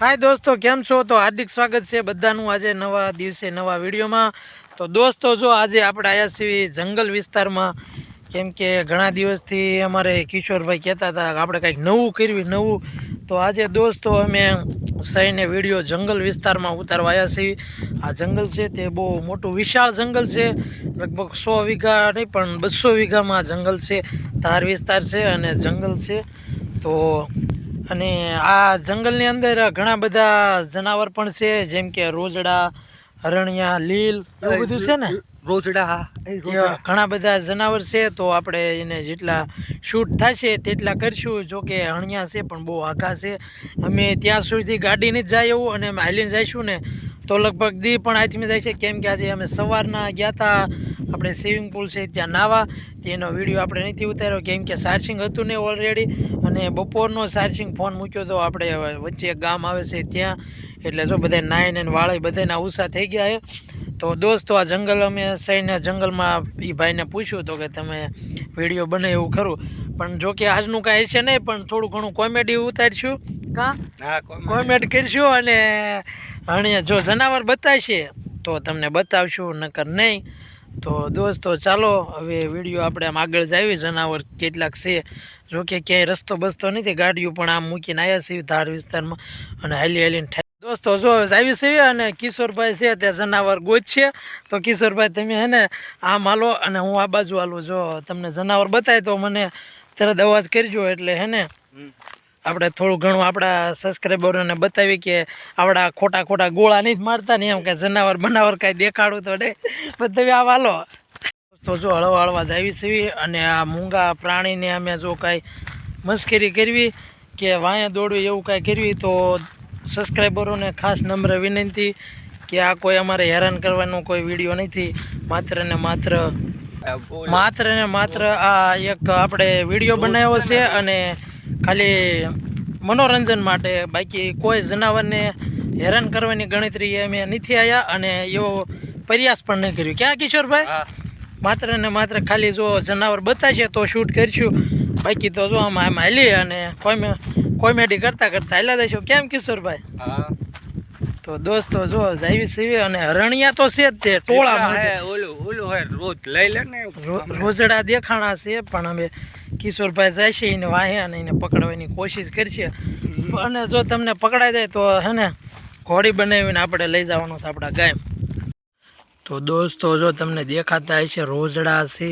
હાય દોસ્તો, કેમ છો? તો હાર્દિક સ્વાગત છે બધાનું આજે નવા દિવસે નવા વિડીયોમાં. તો દોસ્તો, જો આજે આપણે આવ્યા છીએ જંગલ વિસ્તારમાં. કેમ કે ઘણા દિવસથી અમારે કિશોરભાઈ કહેતા હતા આપણે કંઈક નવું કર્યું નવું. તો આજે દોસ્તો, અમે સહીને વીડિયો જંગલ વિસ્તારમાં ઉતારવા આવ્યા છીએ. આ જંગલ છે તે બહુ મોટું વિશાળ જંગલ છે. લગભગ સો વીઘા નહીં, પણ બસો વીઘામાં જંગલ છે. ધાર વિસ્તાર છે અને જંગલ છે. તો અને આ જંગલની અંદર ઘણા બધા જનાવર પણ છે, જેમ કે રોજડા, હરણિયા, લીલ, એવું બધું છે ને? રોજડા એ ઘણા બધા જનાવર છે તો આપણે એને જેટલા શૂટ થશે તેટલા કરશું. જો કે હણિયા છે પણ બહુ આઘા છે. અમે ત્યાં સુધી ગાડી જ જાય એવું અને અમે હાલીને જઈશું ને તો લગભગ દી પણ આથમી જાય છે. કેમ કે આજે અમે સવારના ગયા હતા આપણે સ્વિમિંગ પુલ છે ત્યાં નાવા. તેનો વીડિયો આપણે નથી ઉતાર્યો. કેમ કે ચાર્જિંગ હતું ને ઓલરેડી અને બપોરનો ચાર્જિંગ ફોન મૂક્યો તો આપણે વચ્ચે ગામ આવે છે ત્યાં. એટલે જો બધા નાઈને વાળા વાળે બધાના ઉષા થઈ ગયા છે. તો દોસ્તો આ જંગલ અમે સહીના જંગલમાં એ ભાઈને પૂછ્યું તો કે તમે વીડિયો બને એવું ખરું. પણ જો કે આજનું કાંઈ છે નહીં પણ થોડું ઘણું કોમેડી ઉતારશું. કાં? કોઈ કરશું અને અને જો જનાવર બતાવશે તો તમને બતાવશું નકર નહીં. તો દોસ્તો ચાલો હવે વીડિયો આપણે આમ આગળ જાવી જનાવર કેટલાક છે. જો કે ક્યાંય રસ્તો બસતો નથી ગાડીઓ પણ આમ મૂકીને આવ્યા છીએ ધાર વિસ્તારમાં. અને હાલી હાલીને દોસ્તો, જો આવી છીએ અને કિશોરભાઈ છે તે જનાવર છે. તો કિશોરભાઈ, તમે હે ને આમ હાલો અને હું આ બાજુ હાલું. જો તમને જનાવર બતાય તો મને તરત અવાજ કરજો એટલે હે ને. આપણે થોડું ઘણું આપણા સબસ્ક્રાઈબરોને બતાવી કે આપણા ખોટા ખોટા ગોળા નહીં જ મારતા ને એમ કે જનાવર બનાવર કાંઈ દેખાડું તો ડે પણ તમે આ વાલો તો જો હળવા હળવા જાવી સીવી અને આ મૂંગા પ્રાણીને અમે જો કાંઈ મશ્કરી કરવી કે વાંયા દોડવી એવું કાંઈ કરવી તો સબસ્ક્રાઈબરોને ખાસ નમ્ર વિનંતી કે આ કોઈ અમારે હેરાન કરવાનો કોઈ વીડિયો નથી. માત્ર ને માત્ર માત્ર ને માત્ર આ એક આપણે વીડિયો બનાવ્યો છે અને ખાલી મનોરંજન માટે. બાકી કોઈ જનાવરને હેરાન કરવાની ગણતરી અમે નથી આવ્યા અને એવો પ્રયાસ પણ નહીં કર્યો. ક્યાં કિશોરભાઈ? માત્ર ને માત્ર ખાલી જો જનાવર બતાવશે તો શૂટ કરીશું. બાકી તો જો આમ આમ હાલી અને કોમે કોમેડી કરતા કરતાં હાલ્યા દઈશું કેમ કિશોરભાઈ? હા. તો દોસ્તો જો જાવી સીવી અને હરણિયા તો છે જ તે ટોળા ઓલું ઓલું હોય રોજ લઈ લે ને રોજડા દેખાણા છે પણ અમે કિશોરભાઈ છે એને વાહે અને એને પકડવાની કોશિશ કરશે. અને જો તમને પકડાઈ જાય તો હે ને ઘોડી બનાવીને આપણે લઈ જવાનું છે આપણા ગામ. તો દોસ્તો જો તમને દેખાતા હશે રોજડા છે.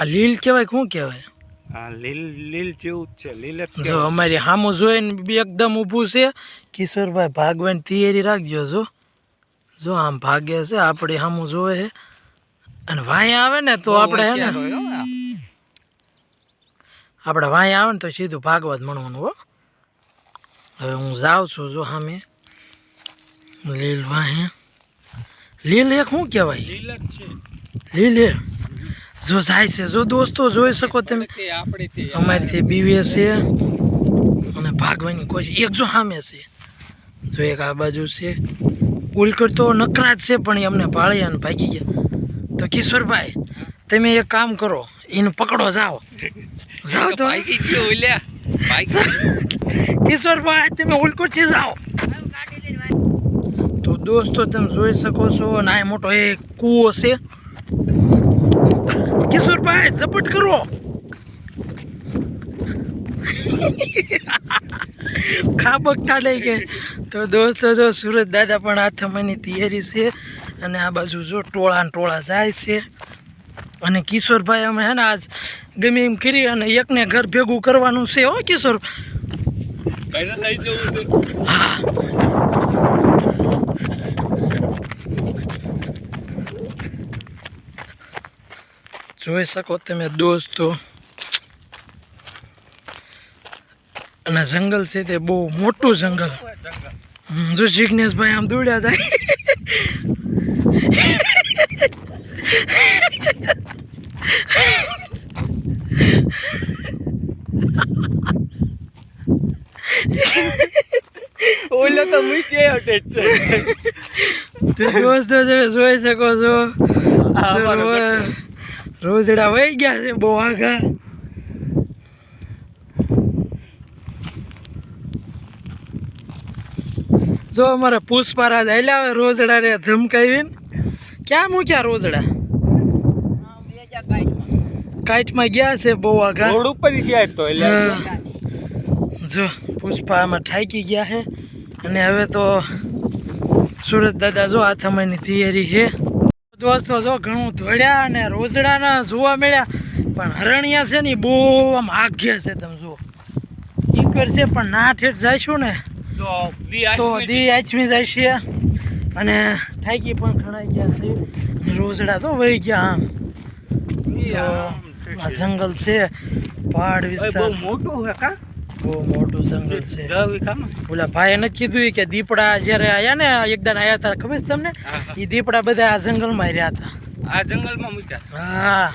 આ લીલ કહેવાય શું કહેવાય? હા લીલ લીલ જેવું જ છે લીલ જ. અમારી સામું જોઈને બી એકદમ ઊભું છે. કિશોરભાઈ ભાગવાની તૈયારી રાખજો જો. જો આમ ભાગે છે આપણે સામું જોવે છે. અને વાંય આવે ને તો આપણે હે ને આ. આપણે વાંય આવે ને તો સીધું ભાગવત મળવાનું હો. હવે હું જાઉં છું જો સામે લીલ વાંહે. લીલ એક શું કહેવાય? લીલ જ છે. લીલ એ જો જાય છે. જો દોસ્તો જોઈ શકો તમે. અમારીથી બીવે છે. અને ભાગવાની કોઈ એક જો સામે છે. જો એક આ બાજુ છે. ઉલકર તો નકરા જ છે પણ એ અમને ભાળ્યા અને ભાગી ગયા. તો કિશોરભાઈ તમે એક કામ કરો. એને પકડો જાઓ. જાઓ તો. ભાગી ગયો ઓલ્યા કિશોરભાઈ તમે ઉલકોટથી જાઓ. તો દોસ્તો તમે જોઈ શકો છો અને આ મોટો એક કૂવો છે. કિશોરભાઈ ઝપટ કરો ખાબકતા લઈ ગયા તો દોસ્તો જો સુરત દાદા પણ આ હાથમાંની તૈયારી છે અને આ બાજુ જો ટોળા ટોળા જાય છે અને કિશોરભાઈ અમે હે ને આજ ગમે એમ કરી અને એકને ઘર ભેગું કરવાનું છે હો કિશોર કઈને લઈ જવું છે જોઈ શકો તમે દોસ્તો. અને જંગલ છે તે બહુ મોટું જંગલ. જો જિજ્ઞેશભાઈ આમ દોડ્યા જાય. ઓલો તો મૂકી દોસ્તો તમે જોઈ શકો છો. રોજડા વહી ગયા છે બહુ આઘા જો અમારે પુષ્પારાજ આયલા હવે રોજડાને ધમકાવીને ક્યાં મૂક્યા રોજડા? કાઈટમાં ગયા છે બહુ આગા રોડ ઉપર ગયા તો. જો પુષ્પા આમાં ઠાકી ગયા છે. અને હવે તો સુરત દાદા જો આ સમયની તૈયારી છે. દોસ્તો જો ઘણું ધોળ્યા અને રોજડાના જોવા મળ્યા. પણ હરણિયા છે ને બહુ આમ આગ્યા છે તમે જુઓ. ઈકર છે પણ ના ઠેઠ જઈશું ને તો દી આચમી જાય છે અને ઠાકી પણ ખણાઈ ગયા છે. રોજડા તો વહી ગયા આમ. જંગલ છે પહાડ વિસ્તાર. મોટું હોય કા? બહુ મોટું જંગલ છે. દસ વીઘામાં ઓલા ભાઈએ નથી કીધું કે દીપડા જ્યારે આયા ને એકદમ આયા હતા ખબર છે તમને? હા, હા. એ દીપડા બધા આ જંગલમાં રહ્યા હતા. આ જંગલમાં મૂક્યા હા.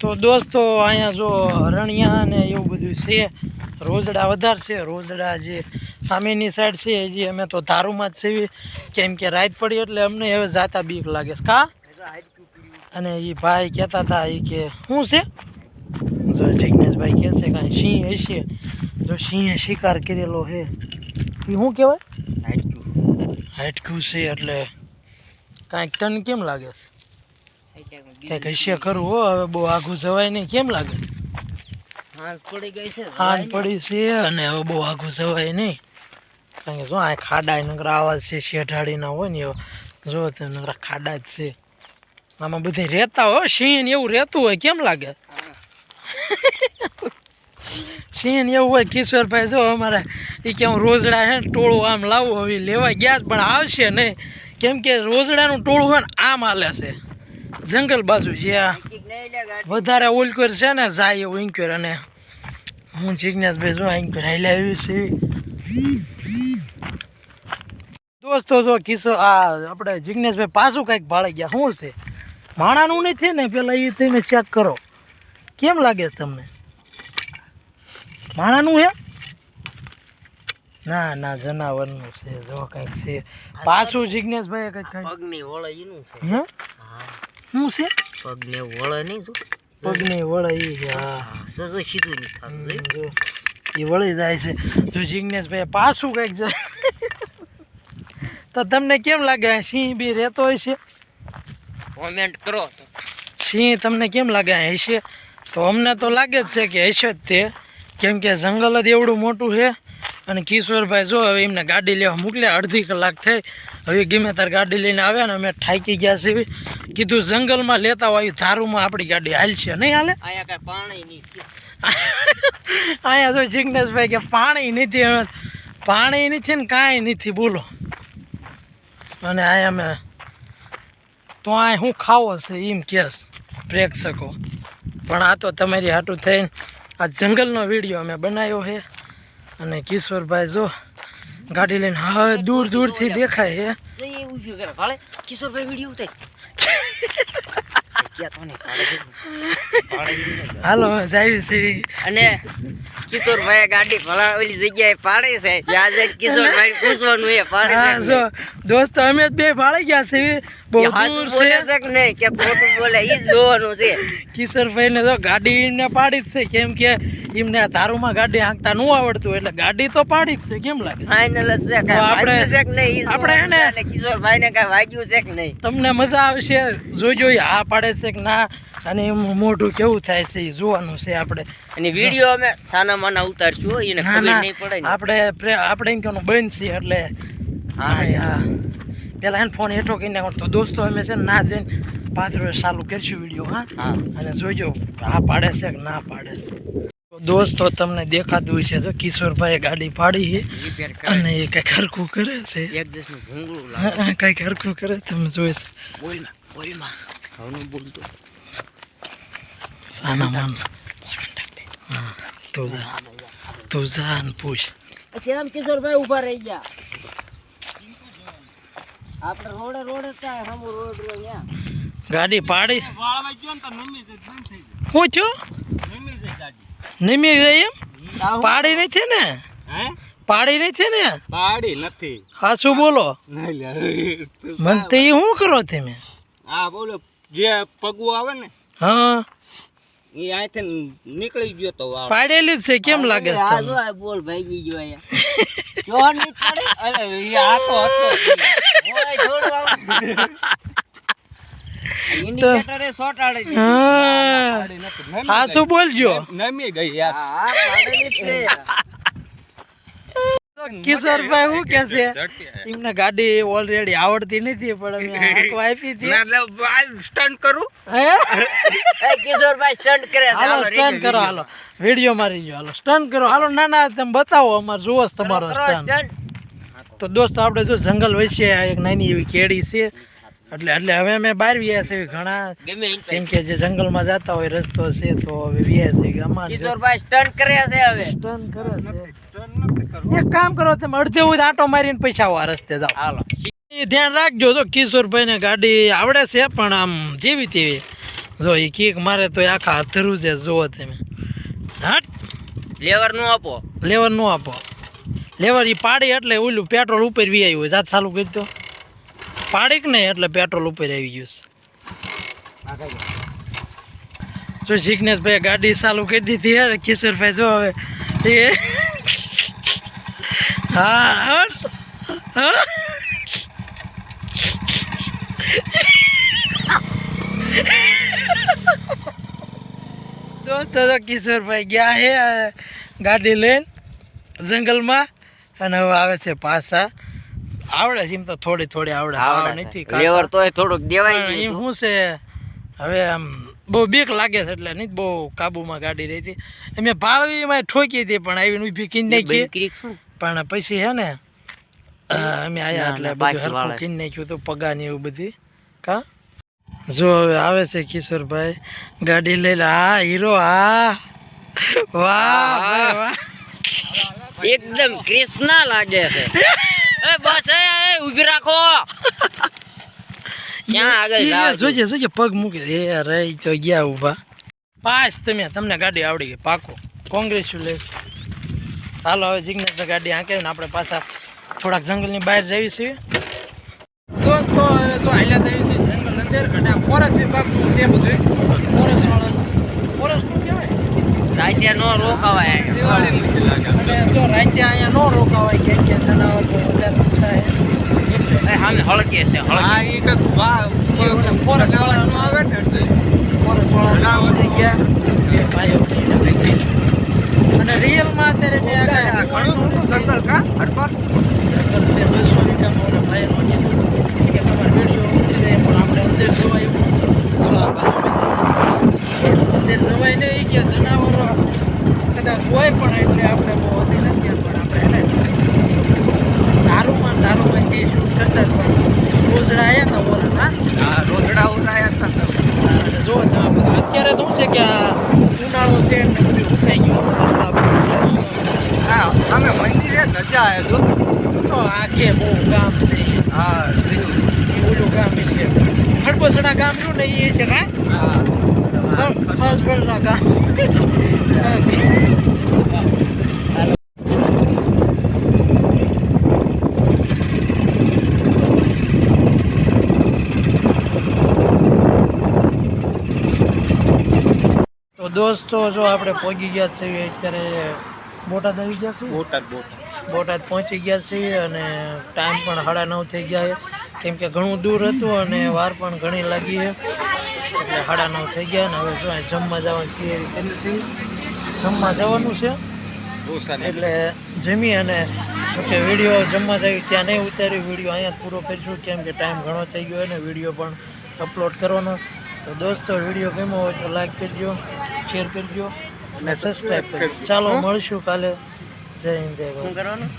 તો દોસ્તો અહીંયા જો હરણિયા ને એવું બધું છે રોજડા વધારે છે રોજડા જે સામેની સાઈડ છે હજી અમે તો ધારુમાં જ છીએ કેમ કે રાત પડી એટલે અમને હવે જાતા બીક લાગે છે. કા? અને એ ભાઈ કહેતા હતા એ કે શું છે? જો જિજ્ઞેશભાઈ કહે છે કાંઈ સિંહ હશે જો સિંહે શિકાર કરેલો છે. એ શું કહેવાય? હાટકું છે એટલે કાંઈક તને કેમ લાગે છે? કંઈક હશે ખરું હો હવે બહુ આઘું જવાય નહીં કેમ લાગે? પડી ગઈ છે હાથ પડી છે અને હવે બહુ આઘું જવાય નહીં. કારણ કે શું આ ખાડા નકરા આવાજ છે શેઠાડીના હોય ને જો નકરા ખાડા જ છે. આમાં બધે રહેતા હોય સિંહ ને એવું રહેતું હોય કેમ લાગે? સિંહ ને એવું હોય, કિશોરભાઈ જો અમારે એ કે હું રોજડા હે ટોળું આમ લાવું, હવે લેવા ગયા પણ આવશે નહીં. કેમ કે રોજડાનું ટોળું હોય ને, આમ હાલે છે. જંગલ બાજુ જે આ વધારે ઓલકોર છે ને, જાય એવું ઇન્ક્યોર અને હું જિજ્ઞાસભાઈ જો ઇન્ક્યોર હાલ્યા આવી છે. દોસ્તો જો કિશોર આ આપણે જિજ્ઞેશભાઈ પાછું કંઈક ભાળે ગયા. શું છે? માણાનું નથી ને, પેલા એ તમે ચેક કરો. કેમ લાગે તમને? માણાનું હે? ના ના જનાવરનું છે જો કંઈક છે. પાછું જિજ્ઞેશભાઈ કંઈક પગની વળ એનું છે. હે? શું છે? પગને વળ નહીં જો. પગની વળે એ છે હા. જો જો સીધું નહીં થતું એ વળી જાય છે. જો જિજ્ઞેશભાઈ પાછું કંઈક જાય તો તમને કેમ લાગે સિંહ બી રહેતો હોય છે? કોમેન્ટ કરો. સિંહ તમને કેમ લાગે હશે? તો અમને તો લાગે જ છે કે હશે જ તે. કેમ કે જંગલ જ એવડું મોટું છે. અને કિશોરભાઈ જો હવે એમને ગાડી લેવા મોકલ્યા અડધી કલાક થઈ. હવે ગમે તાર ગાડી લઈને આવ્યા ને અમે ઠાકી ગયા છીએ. કીધું જંગલમાં લેતા હોય ધારુમાં આપણી ગાડી હાલશે. નહીં હાલે? આયા પાણી નહીં અહીંયા જો જિજ્ઞેશભાઈ કે પાણી નથી પાણી નથી ને કાંઈ નથી બોલો. અને અહીંયા મેં તો આ શું ખાવો છે એમ કેસ પ્રેક્ષકો. પણ આ તો તમારી હાટું થઈને આ જંગલનો વીડિયો અમે બનાવ્યો છે. અને કિશોરભાઈ જો ગાડી લઈને હા દૂર દૂરથી દેખાય છે. કિશોરભાઈ વીડિયો ઉતાર. હાલો જાવી છે અને કિશોરભાઈ ગાડી ભણાવેલી જગ્યાએ પાડે છે. ત્યાં જઈને કિશોરભાઈ પૂછવાનું એ પાડે હા છે. જો દોસ્તો અમે બે ભાળી ગયા છીએ બહુ દૂર છે. છે કે નહીં? કે ખોટું બોલે એ જોવાનું છે. કિશોરભાઈને તો ગાડીને પાડી જ છે. કેમ કે એમને ધારુમાં ગાડી હાંકતા ન આવડતું એટલે ગાડી તો પાડી જ છે. કેમ લાગે? ફાઇનલ છે કે આપણે- છે કે નહીં? આપણે એને- છે. અને કિશોરભાઈને વાગ્યું છે કે નહીં? તમને મજા આવશે. જોજો ઈ હા છે કે ના? અને એમ મોઢું કેવું થાય છે એ જોવાનું છે આપણે. અને વીડિયો અમે સાના માના ઉતારશું એને ખબર નહીં પડે આપણે આપણે એમ કેવાનું બંધ છે એટલે હા હા. પેલા એને ફોન હેઠો કરી તો દોસ્તો અમે છે ના જઈને પાત્રો ચાલુ કરશું વીડિયો હા. અને જોઈજો હા પાડે છે કે ના પાડે છે. દોસ્તો તમને દેખાતું છે જો કિશોરભાઈએ ગાડી પાડી છે અને એ કંઈક હરખું કરે છે. કંઈક હરખું કરે તમે જોઈ બોલમાં બોલમાં. હવનું બોલતો સાના માન હા તું જા તું જા ને પૂછ પછી આમ કિશોરભાઈ ઊભા રહી ગયા આપણે રોડે રોડે ત્યાં હમ રોડ રો ત્યાં ગાડી પાડી વાળવા ગયો ને તો નમી જાય બંધ થઈ હું છું જાય નમી જાય ગાડી નિમી ગઈ એમ પાડી નથી ને હે પાડી નથી ને પાડી નથી હા શું બોલો નહીં લે મને તો એ શું કરો તમે હા બોલો જે પગવું આવે ને હા. એ આથી નીકળી ગયો તો વાળ. પાડેલી જ છે કેમ લાગે છે બોલ ભાગી ગયો અહીંયા. જો પડે અરે એ આ તો હતો ઓય જોડો આવું ઇન્ડિકેટર છે હા ગઈ. શું બોલજો નમી ગઈ યાર. હા પાડેલી છે. કિશોરભાઈ શું કે છે? એમને ગાડી ઓલરેડી આવડતી નથી પણ આપી હતી. એટલે સ્ટન્ટ કરું? હે? કિશોરભાઈ સ્ટન્ટ કરે હાલો હાલો કરો હાલો. વીડિયો મારી ગયો હાલો. સ્ટન કરો. હાલો ના ના તમે બતાવો અમારે જુઓ તમારો તો દોસ્ત આપણે જો જંગલ વચ્ચે એક નાની એવી કેડી છે. એટલે એટલે હવે અમે બહાર વ્યા છે ઘણા. કેમ કે જે જંગલમાં જતા હોય રસ્તો છે તો હવે વ્યા છે કે અમારે કિશોરભાઈ સ્ટન્ટ કરે છે હવે. સ્ટન કરે છે. સ્ટન્ટ એક કામ કરો તમે અડધે હોય આટો મારીને પૈસા આવો આ રસ્તે જાઓ. હાલો. ધ્યાન રાખજો જો કિશોરભાઈને ગાડી આવડે છે પણ આમ જેવી તેવી. જો એ કીક મારે તો આખા હાથરું છે જુઓ તમે. હટ. લેવરનું આપો. લેવરનું આપો. લેવર એ પાડી એટલે ઓલું પેટ્રોલ ઉપર વી આવ્યું હોય જાત ચાલુ કરી દો. પાડીક નહીં એટલે પેટ્રોલ ઉપર આવી ગયું છે. જો જીગ્નેશભાઈ ગાડી ચાલુ કરી દીધી યાર કિશોરભાઈ જો હવે એ હા દોસ્તો તો કિશોરભાઈ ગયા હે ગાડી લઈને જંગલમાં અને હવે આવે છે પાછા. આવડે છે એમ તો થોડી થોડી આવડે આવડે નથી લેવર તોય થોડુંક દેવાય એમ શું છે હવે આમ બહુ બીક લાગે છે એટલે નહીં બહુ કાબુમાં ગાડી રહી હતી મેં ભાળવી એમાં ઠોકી હતી પણ આવીને ઊભી કીધી નાખી. પણ પછી હે ને અમે આવ્યા એટલે બધું હરખું કીન નાખ્યું હતું પગા ને એવું બધી. કા? જો હવે આવે છે કિશોરભાઈ ગાડી લઈ લે હા હીરો હા વાહ વાહ. એકદમ કૃષ્ણ લાગે છે. એ બસ એ ઊભી રાખો. ક્યાં આગળ જાવ જોજે જોજે પગ મૂકી એ રહી તો ગયા ઊભા. પાસ તમે તમને ગાડી આવડી ગઈ પાકો. કોંગ્રેચ્યુલેશન હાલો હવે જિગ્નેશ ગાડી હાંકે ને આપણે પાછા થોડાક જંગલની બહાર જઈએ છીએ. દોસ્તો હવે જો હાલ્યા જઈએ છીએ જંગલ અંદર અને આ ફોરેસ્ટ વિભાગનું છે બધું. ફોરેસ્ટ વાળા. ફોરેસ્ટ શું કહેવાય? રાતે નો રોકાવાય અને જો રાજ્ય અહીંયા ન રોકાવાય કેમ કે જનાવર વધારે હે સામે હળકે છે હળકે હા ઈ કંઈક ફોરેસ્ટ જનાવરનું આવે ને ફોરેસ્ટ વાળા ગયા. ભાઈઓ અને રિયલમાં અત્યારે મેં આ ઘણું મોટું જંગલ કા? હરપર જંગલ છે બસો વીઘામાં ભાઈ ભાઈનો કીધું કે તમારે વીડિયો ઉતરી જાય પણ આપણે અંદર જવાય એવું તો આ બાજુ બીજું. અંદર જવાય નહીં કે જનાવરો કદાચ હોય પણ એટલે આપણે બહુ હતી નથી પણ આપણે એને દારૂમાં ને દારૂમાં જે શૂટ કરતા જ પણ રોજડા આવ્યા હતા ઓરા હા આ રોજડા ઉડાયા હતા અને જો તમે આ બધું અત્યારે તો શું છે કે આ ઉનાળો છે એટલે બધું સુકાઈ ગયું બધું આ બધું. હા અમે મંદિરે ધજા આવ્યો તો આખે બહુ ગામ છે. હા એ ઓલું ગામ એટલે ખડબસડા ગામ રહ્યું ને એ છે ના હા? ખડબસડા ગામ. તો દોસ્તો જો આપણે પહોંચી ગયા છીએ અત્યારે બોટાદ આવી ગયા છીએ? બોટાદ બોટાદ. બોટાદ પહોંચી ગયા છીએ અને ટાઈમ પણ સાડા નવ થઈ ગયા છે. કેમ કે ઘણું દૂર હતું અને વાર પણ ઘણી લાગી છે. એટલે સાડા નવ થઈ ગયા અને હવે શું જમવા જવાની તૈયારી કરી છે. જમવા જવાનું છે. એટલે જમી અને કે વીડિયો જમવા જાય ત્યાં નહીં ઉતાર્યું વીડિયો અહીંયા પૂરો કરીશું. કેમ કે ટાઈમ ઘણો થઈ ગયો અને વીડિયો પણ અપલોડ કરવાનો. તો દોસ્તો વીડિયો ગમ્યો હોય તો લાઈક કરજો શેર કરજો અને સબસ્ક્રાઈબ કરજો. ચાલો મળશું કાલે. જય હિન્દ જય શું કરવાનું?